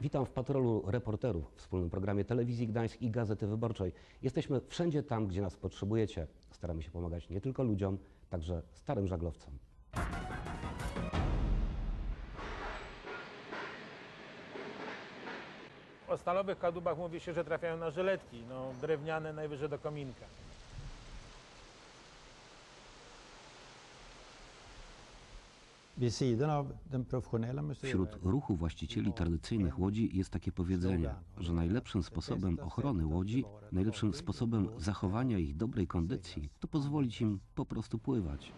Witam w patrolu reporterów w wspólnym programie Telewizji Gdańsk i Gazety Wyborczej. Jesteśmy wszędzie tam, gdzie nas potrzebujecie. Staramy się pomagać nie tylko ludziom, także starym żaglowcom. O stalowych kadłubach mówi się, że trafiają na żyletki, no drewniane najwyżej do kominka. Wśród ruchu właścicieli tradycyjnych łodzi jest takie powiedzenie, że najlepszym sposobem ochrony łodzi, najlepszym sposobem zachowania ich dobrej kondycji, to pozwolić im po prostu pływać.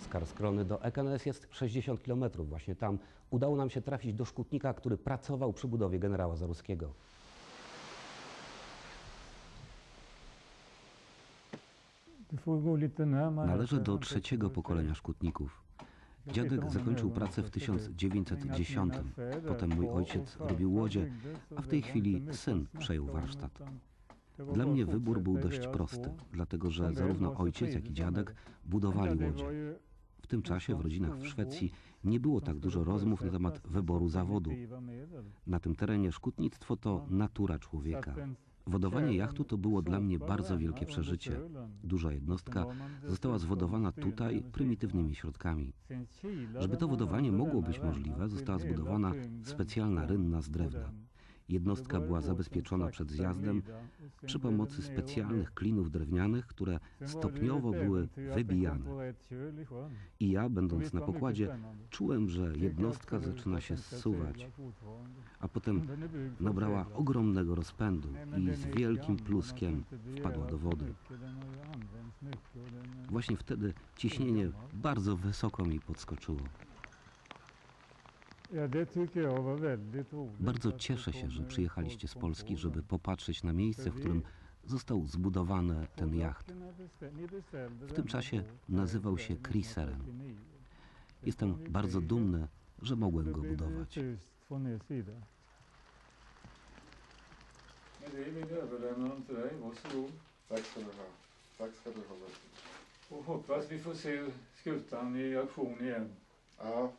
Z Karskrony do Ekenes jest 60 km. Właśnie tam udało nam się trafić do szkutnika, który pracował przy budowie generała Zaruskiego. Du får gå lite närmare. Należy do trzeciego pokolenia szkutników. Dziadek zakończył pracę w 1910. Potem mój ojciec robił łodzie, a w tej chwili syn przejął warsztat. Dla mnie wybór był dość prosty, dlatego że zarówno ojciec, jak i dziadek budowali łodzie. W tym czasie w rodzinach w Szwecji nie było tak dużo rozmów na temat wyboru zawodu. Na tym terenie szkutnictwo to natura człowieka. Wodowanie jachtu to było dla mnie bardzo wielkie przeżycie. Duża jednostka została zwodowana tutaj prymitywnymi środkami. Żeby to wodowanie mogło być możliwe, została zbudowana specjalna rynna z drewna. Jednostka była zabezpieczona przed zjazdem przy pomocy specjalnych klinów drewnianych, które stopniowo były wybijane. I ja, będąc na pokładzie, czułem, że jednostka zaczyna się zsuwać, a potem nabrała ogromnego rozpędu i z wielkim pluskiem wpadła do wody. Właśnie wtedy ciśnienie bardzo wysoko mi podskoczyło. Ja, det tycker jag var väldigt roligt. Bardzo cieszę się, że przyjechaliście z Polski, żeby popatrzeć na miejsce, w którym został zbudowany ten jacht. W tym czasie nazywał się Kriseren. Jestem bardzo dumny, że mogłem go budować. Men det vill jag överlämna dem till dig. Varsågod. Tack ska du ha. Tack ska du ha. Och hoppas vi får se skutan i aktion igen. Ja,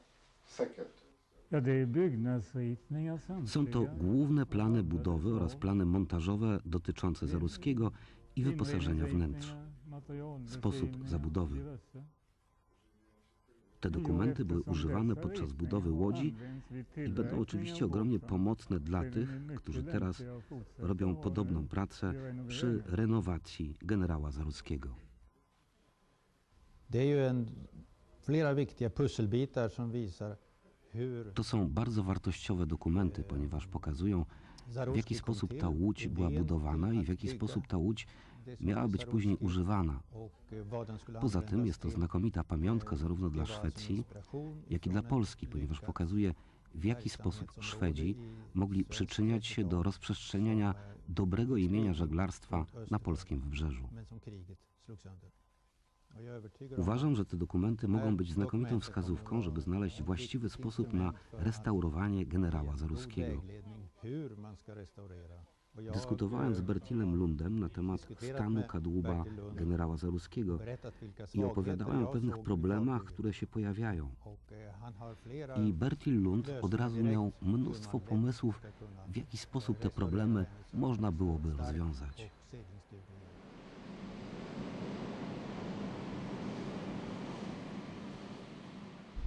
säkert. Są to główne plany budowy oraz plany montażowe dotyczące Zaruskiego i wyposażenia wnętrz. Sposób zabudowy. Te dokumenty były używane podczas budowy łodzi i będą oczywiście ogromnie pomocne dla tych, którzy teraz robią podobną pracę przy renowacji generała Zaruskiego. Det är ju en, flera viktiga pusselbitar som visar To są bardzo wartościowe dokumenty, ponieważ pokazują, w jaki sposób ta łódź była budowana i w jaki sposób ta łódź miała być później używana. Poza tym jest to znakomita pamiątka zarówno dla Szwecji, jak i dla Polski, ponieważ pokazuje, w jaki sposób Szwedzi mogli przyczyniać się do rozprzestrzeniania dobrego imienia żeglarstwa na polskim wybrzeżu. Uważam, że te dokumenty mogą być znakomitą wskazówką, żeby znaleźć właściwy sposób na restaurowanie generała Zaruskiego. Dyskutowałem z Bertilem Lundem na temat stanu kadłuba generała Zaruskiego i opowiadałem o pewnych problemach, które się pojawiają. I Bertil Lund od razu miał mnóstwo pomysłów, w jaki sposób te problemy można byłoby rozwiązać.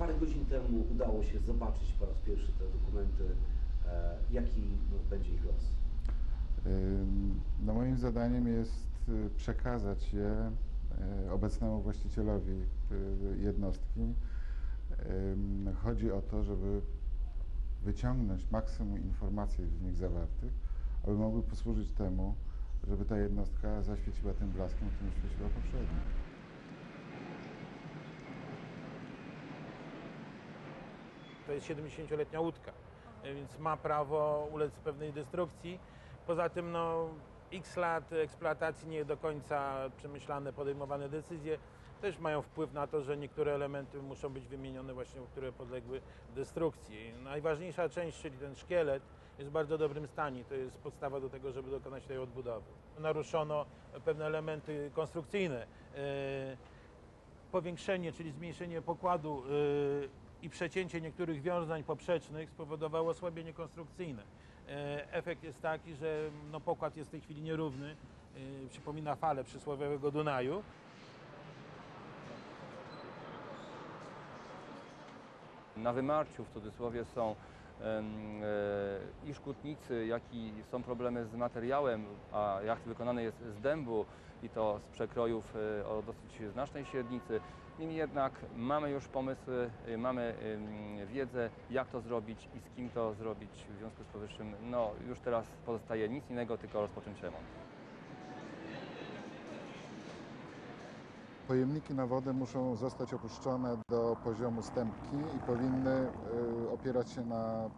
Parę godzin temu udało się zobaczyć po raz pierwszy te dokumenty. E, Jaki będzie ich los? No moim zadaniem jest y, przekazać je y, obecnemu właścicielowi y, jednostki. Chodzi o to, żeby wyciągnąć maksimum informacji w nich zawartych, aby mogły posłużyć temu, żeby ta jednostka zaświeciła tym blaskiem, którym świeciła poprzednio. To jest 70-letnia łódka, więc ma prawo ulec pewnej destrukcji. Poza tym no, x lat eksploatacji, nie do końca przemyślane, podejmowane decyzje też mają wpływ na to, że niektóre elementy muszą być wymienione właśnie, które podległy destrukcji. Najważniejsza część, czyli ten szkielet, jest w bardzo dobrym stanie. To jest podstawa do tego, żeby dokonać tej odbudowy. Naruszono pewne elementy konstrukcyjne. Yy, powiększenie, czyli zmniejszenie pokładu y, i przecięcie niektórych wiązań poprzecznych spowodowało osłabienie konstrukcyjne. E, Efekt jest taki, że no, pokład jest w tej chwili nierówny, y, przypomina falę przysłowiowego Dunaju. Na wymarciu w cudzysłowie są e, i szkutnicy, jak i są problemy z materiałem, a jacht wykonany jest z dębu i to z przekrojów e, o dosyć znacznej średnicy. Niemniej jednak mamy już pomysły, e, mamy wiedzę, jak to zrobić i z kim to zrobić. W związku z powyższym, no już teraz pozostaje nic innego, tylko rozpocząć remont. Pojemniki na wodę muszą zostać opuszczone do poziomu stępki i powinny y, opierać się na,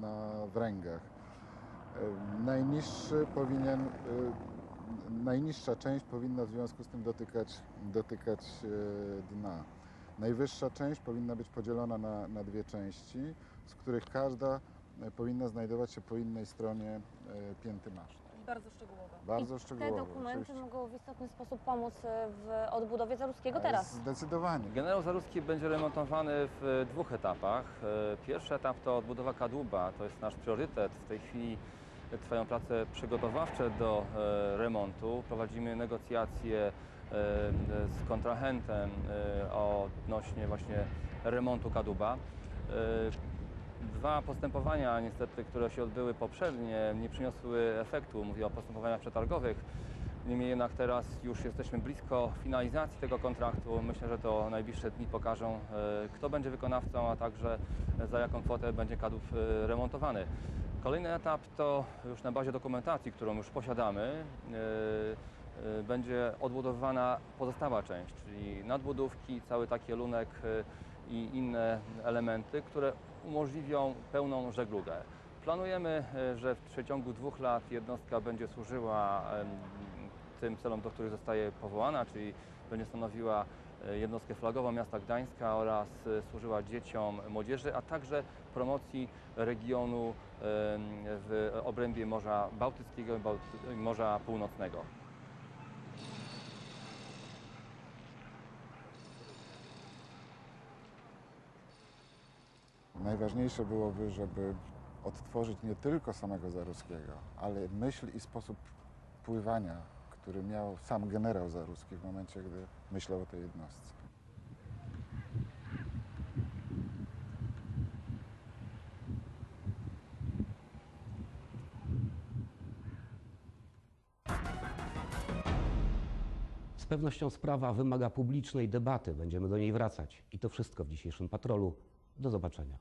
na wręgach. Y, Najniższy powinien, y, najniższa część powinna w związku z tym dotykać, dotykać dna. Najwyższa część powinna być podzielona na, na dwie części, z których każda powinna znajdować się po innej stronie pięty masztu. Bardzo szczegółowe. Bardzo I szczegółowo, Te dokumenty oczywiście. mogą w istotny sposób pomóc e, w odbudowie Zaruskiego teraz. Zdecydowanie. Generał Zaruski będzie remontowany w dwóch etapach. E, Pierwszy etap to odbudowa kadłuba, to jest nasz priorytet. W tej chwili trwają prace przygotowawcze do e, remontu. Prowadzimy negocjacje e, z kontrahentem e, odnośnie właśnie remontu kadłuba. E, Dwa postępowania niestety, które się odbyły poprzednie, nie przyniosły efektu. Mówię o postępowaniach przetargowych. Niemniej jednak teraz już jesteśmy blisko finalizacji tego kontraktu. Myślę, że to najbliższe dni pokażą, e, kto będzie wykonawcą, a także za jaką kwotę będzie kadłub e, remontowany. Kolejny etap to już na bazie dokumentacji, którą już posiadamy, e, e, będzie odbudowywana pozostała część, czyli nadbudówki, cały taki lunek e, i inne elementy, które umożliwią pełną żeglugę. Planujemy, e, że w przeciągu dwóch lat jednostka będzie służyła tym celom, do których zostaje powołana, czyli będzie stanowiła e, jednostkę flagową miasta Gdańska oraz e, służyła dzieciom, młodzieży, a także promocji regionu w obrębie Morza Bałtyckiego i Morza Północnego. Najważniejsze byłoby, żeby odtworzyć nie tylko samego Zaruskiego, ale myśl i sposób pływania, który miał sam generał Zaruski w momencie, gdy myślał o tej jednostce. Z pewnością sprawa wymaga publicznej debaty. Będziemy do niej wracać. I to wszystko w dzisiejszym patrolu. Do zobaczenia.